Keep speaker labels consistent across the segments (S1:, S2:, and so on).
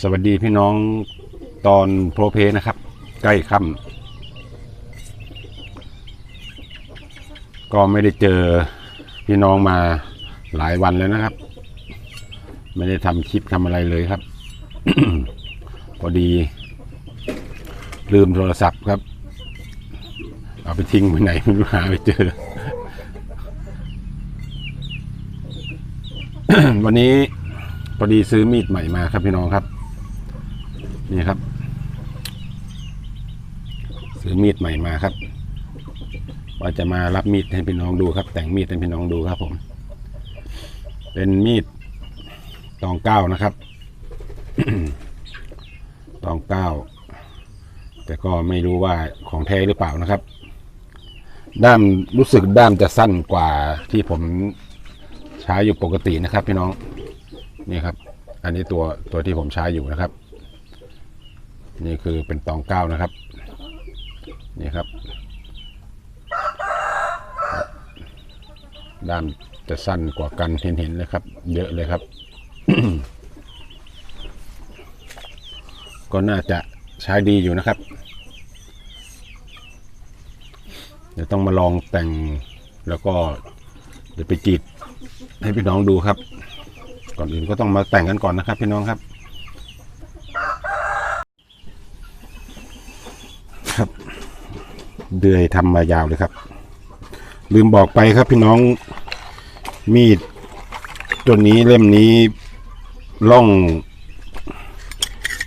S1: สวัสดีพี่น้องตอนโพเพนะครับ ใกล้ค่ำก็ไม่ได้เจอพี่น้องมาหลายวันแล้วนะครับ ไม่ได้ทำคลิปทำอะไรเลยครับ พอดี ลืมโทรศัพท์ครับ เอาไปทิ้งไปไหนไม่รู้หาไม่เจอ วันนี้ พอดีซื้อมีดใหม่มาครับพี่น้องครับ นี่ครับ ซื้อมีดใหม่มาครับ ว่าจะมารับมีดให้พี่น้องดูครับ แต่งมีดให้พี่น้องดูครับผม เป็นมีดตองเก้านะครับตองเก้าแต่ก็ไม่รู้ว่าของแท้หรือเปล่านะครับ ด้ามรู้สึกด้ามจะสั้นกว่าที่ผมใช้อยู่ปกตินะครับ พี่น้อง นี่ครับ อันนี้ตัวตัวที่ผมใช้อยู่นะครับ นี่คือเป็นตองเก้านะครับ นี่ครับ ด้ามจะสั้นกว่ากันเห็นเห็นเลยครับ เยอะเลยครับ ก็น่าจะใช้ดีอยู่นะครับ เดี๋ยวต้องมาลองแต่งแล้วก็เดี๋ยวไปกรีดให้พี่น้องดูครับ ก่อนอื่นก็ต้องมาแต่งกันก่อนนะครับ พี่น้องครับ ครับเดือยทำมายาวเลยครับ ลืมบอกไปครับพี่น้องมีดตัวนี้เล่มนี้ล่อง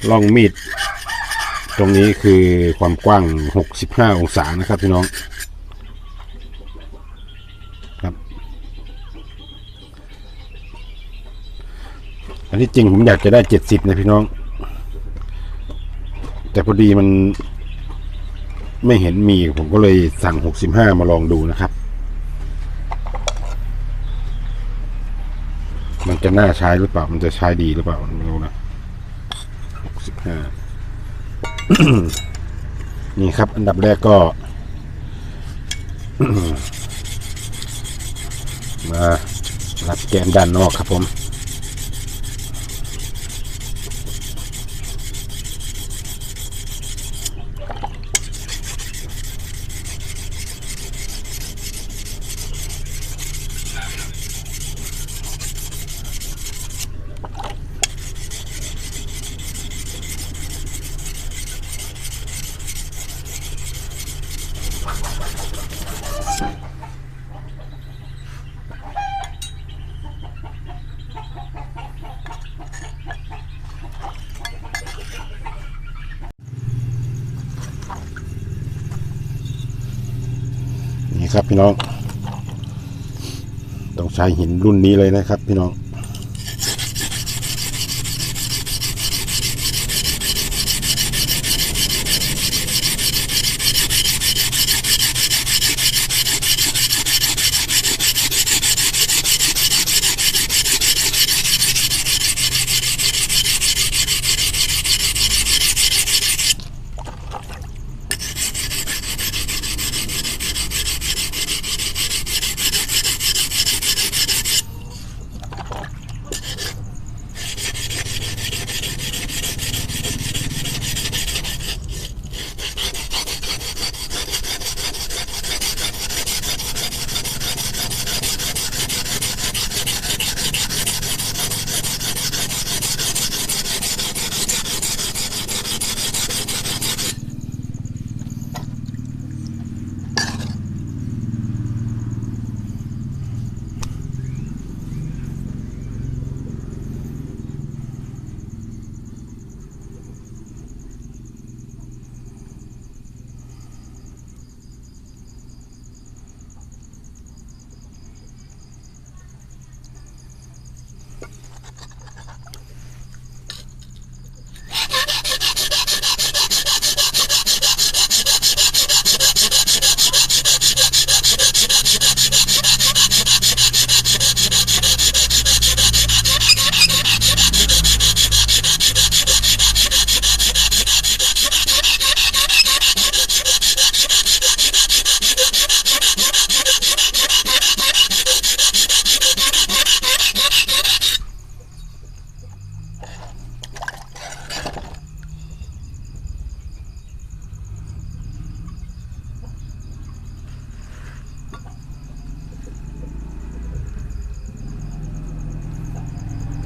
S1: ล่องมีด ตรงนี้คือความกว้าง 65 องศานะครับพี่น้อง นที่จริงผมอยากจะได้70นะพี่น้อง แต่พอดีมันไม่เห็นมีผมก็เลยสั่ง65มาลองดูนะครับ มันจะน่าใช้หรือเปล่า มันจะใช้ดีหรือเปล่าไม่รู้นะ65นี่ครับ อันดับแรกก็ มารับแกนด้านนอกครับผม ครับพี่น้อง ต้องใช้หินรุ่นนี้เลยนะครับพี่น้อง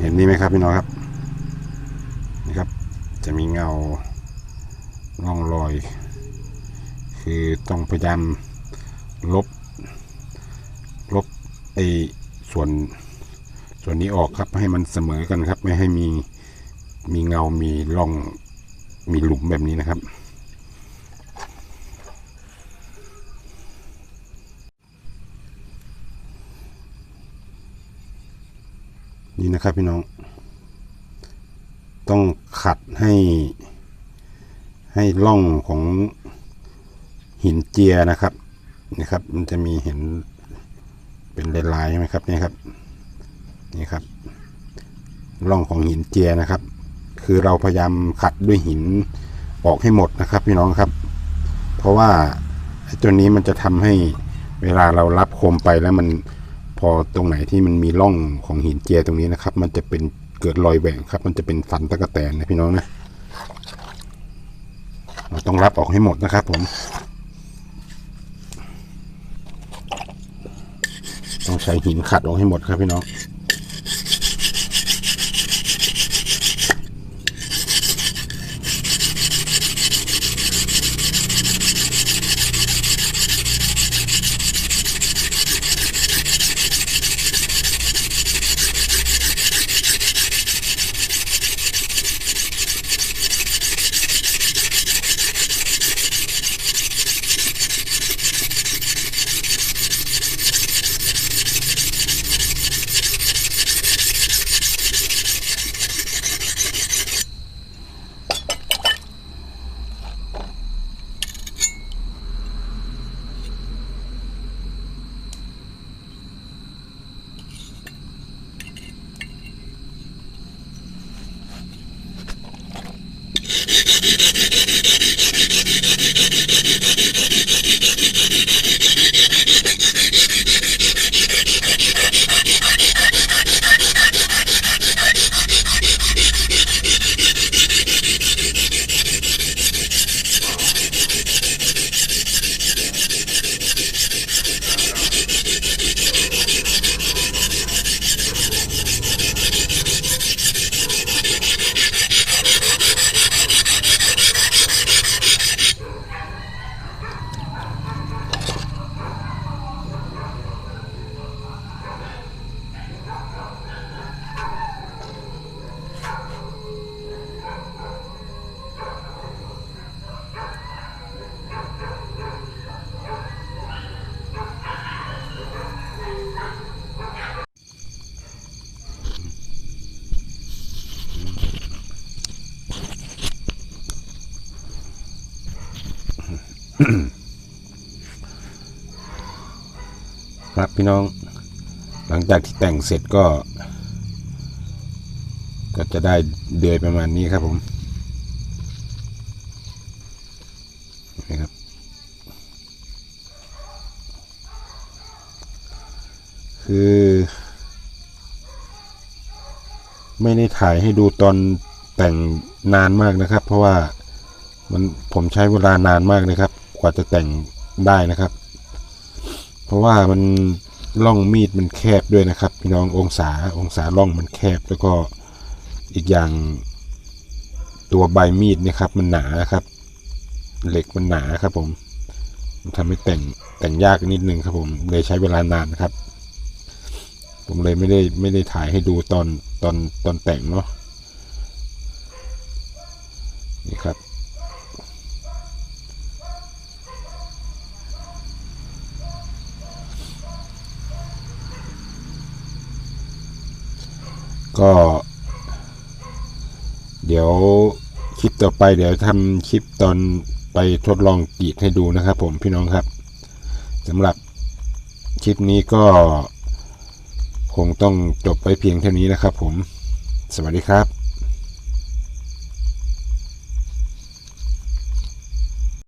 S1: เห็นนี่ไหมครับพี่น้องครับนี่ครับ จะมีเงาร่องรอย คือต้องพยายามลบ ลบไอส่วนส่วนนี้ออกครับให้มันเสมอกันครับ ไม่ให้มีมีเงามีร่องมีหลุมแบบนี้นะครับ นี่นะครับพี่น้อง ต้องขัดให้ ให้ร่องของหินเจียนะครับนี่ครับ มันจะมีเห็นเป็นลายๆใช่ไหมครับนี่ครับนี่ครับร่องของหินเจียนะครับ คือเราพยายามขัดด้วยหินออกให้หมดนะครับ พี่น้องครับ เพราะว่าตัวนี้มันจะทำให้เวลาเรารับคมไปแล้วมัน อตรงไหนที่มันมีร่องของหินเจียตรงนี้นะครับ มันจะเป็นเกิดรอยแหว่งครับ มันจะเป็นฟันตะกะแตนนะพี่น้องนะเราต้องรับออกให้หมดนะครับผม ต้องใช้หินขัดออกให้หมดครับพี่น้อง ครับพี่น้อง หลังจากที่แต่งเสร็จก็ ก็จะได้เดือยประมาณนี้ครับผมนี่ครับ คือ ไม่ได้ถ่ายให้ดูตอนแต่งนานมากนะครับ เพราะว่ามันผมใช้เวลานานมากนะครับ ว่าจะแต่งได้นะครับ เพราะว่ามันร่องมีดมันแคบด้วยนะครับ พี่น้ององศาองศาร่องมันแคบแล้วก็อีกอย่างตัวใบมีดนะครับ มันหนาครับ เหล็กมันหนาครับผมมันทำให้แต่งแต่งยากนิดนึงครับผมเลยใช้เวลานานนะครับ ผมเลยไม่ได้ไม่ได้ถ่ายให้ดูตอนตอนตอนแต่งเนาะนี่ครับ ก็ เดี๋ยวคลิปต่อไปเดี๋ยวทำคลิปตอนไปทดลองกรีดให้ดูนะครับ ผมพี่น้องครับสำหรับคลิปนี้ก็คงต้องจบไปเพียงเท่านี้นะครับผม สวัสดีครับ